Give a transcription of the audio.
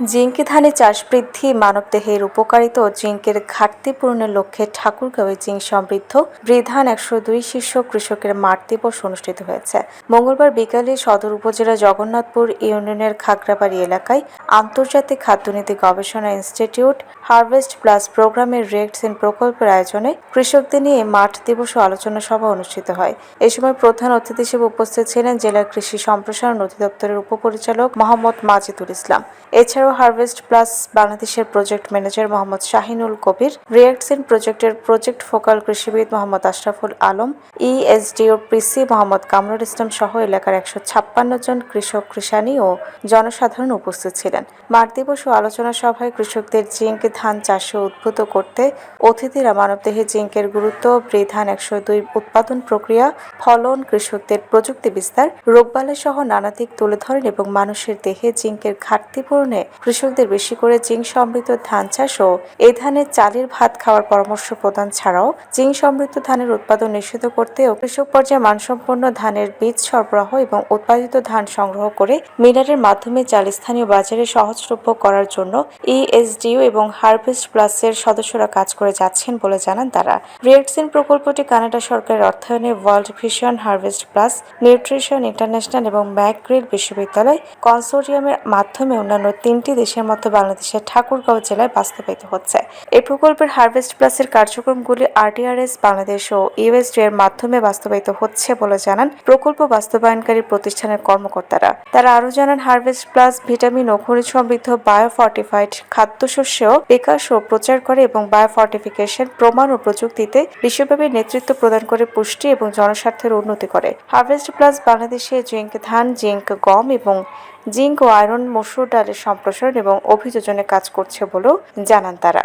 জিঙ্কে ধানে চাষ বৃদ্ধি, মানবদেহের উপকারিতা ও জিঙ্কের ঘাটতি পূরণের লক্ষ্যে ঠাকুরগাঁওয়ে জিঙ্ক সমৃদ্ধ বৃধান একশো দুই শীর্ষ কৃষকের মাঠ দিবস অনুষ্ঠিত হয়েছে। মঙ্গলবার বিকালে সদর উপজেলা জগন্নাথপুর ইউনিয়নের খাগড়াবাড়ি এলাকায় আন্তর্জাতিক খাদ্যনীতি গবেষণা ইনস্টিটিউট হারভেস্ট প্লাস প্রোগ্রামের রিয়েক্টসিন প্রকল্পের আয়োজনে কৃষকদের নিয়ে মাঠ দিবস আলোচনা সভা অনুষ্ঠিত হয়। এ সময় প্রধান অতিথি হিসেবে উপস্থিত ছিলেন জেলার কৃষি সম্প্রসারণ অধিদপ্তরের উপপরিচালক মোহাম্মদ মাজিদুল ইসলাম। এছাড়াও হারভেস্ট প্লাস বাংলাদেশের প্রজেক্ট ম্যানেজার মোহাম্মদ শাহিনুল কবির রিয়েক্টসিন প্রজেক্টের প্রজেক্ট ফোকাল কৃষিবিদ Mohammad Ashraful Alam E ESDO PC Mohammad Kamrul Islam সহ এলাকার একশো ছাপ্পান্ন জন কৃষক, কৃষানি ও জনসাধারণ উপস্থিত ছিলেন। মাঠ দিবস ও আলোচনা সভায় কৃষকদের জিঙ্ক ধান চাষে উদ্বুদ্ধ করতে অতিথিরা মানবদেহে জিঙ্কের গুরুত্ব, বৃধান একশো দুই উৎপাদন প্রক্রিয়া, ফলন, কৃষকদের প্রযুক্তি বিস্তার, রোগবালাই সহ নানা দিক তুলে ধরেন এবং মানুষের দেহে জিঙ্কের ঘাটতি পূরণে কৃষকদের বেশি করে জিঙ্ক সমৃদ্ধ ধান চাষ ও এই ধানের চালের ভাত খাওয়ার পরামর্শ প্রদান ছাড়াও জিঙ্ক সমৃদ্ধ ধানের উৎপাদন নিষিদ্ধ করতে ও কৃষক পর্যায়ে মানসম্পন্ন ধানের বীজ সরবরাহ এবং উৎপাদিত ধান সংগ্রহ করে মিলারের মাধ্যমে চাল স্থানীয় বাজারে সহজলভ্য করার জন্য ইএসডিও এবং হারভেস্ট প্লাসের সদস্যরা কাজ করে যাচ্ছেন বলে জানান তারা। রিয়েক্সিন প্রকল্পটি কানাডা সরকারের অর্থায়নে World Vision Harvest Plus, Nutrition International এবং ম্যাকগ্রিল বিশ্ববিদ্যালয় কনসোর্টিয়ামের মাধ্যমে অন্যান্য তিনটি দেশের মধ্যে বাংলাদেশের ঠাকুরগাঁও জেলায় বাস্তবায়িত হচ্ছে। এই প্রকল্পের হারভেস্ট প্লাসের কার্যক্রমগুলি আরটিআরএস বাংলাদেশ ও ইউএসডি এর মাধ্যমে বাস্তবায়িত হচ্ছে বলে জানান প্রকল্প বাস্তবায়নকারী প্রতিষ্ঠানের কর্মকর্তারা। তারা আরও জানান হারভেস্ট প্লাস ভিটামিন ও খনিজ সমৃদ্ধ বায়োফর্টিফাইড খাদ্যশস্য বিকাশ ও প্রচার করে এবং বায়োফর্টিফিকেশন প্রমাণ ও প্রযুক্তিতে বিশ্বব্যাপী নেতৃত্ব প্রদান করে পুষ্টি এবং জনস্বার্থের উন্নতি করে। হারভেস্ট প্লাস বাংলাদেশে জিঙ্ক, ধান, জিঙ্ক, গম এবং জিঙ্ক ও আয়রন মসুর ডালের সম্প্রসারণ এবং অভিযোজনে কাজ করছে বলেও জানান তারা।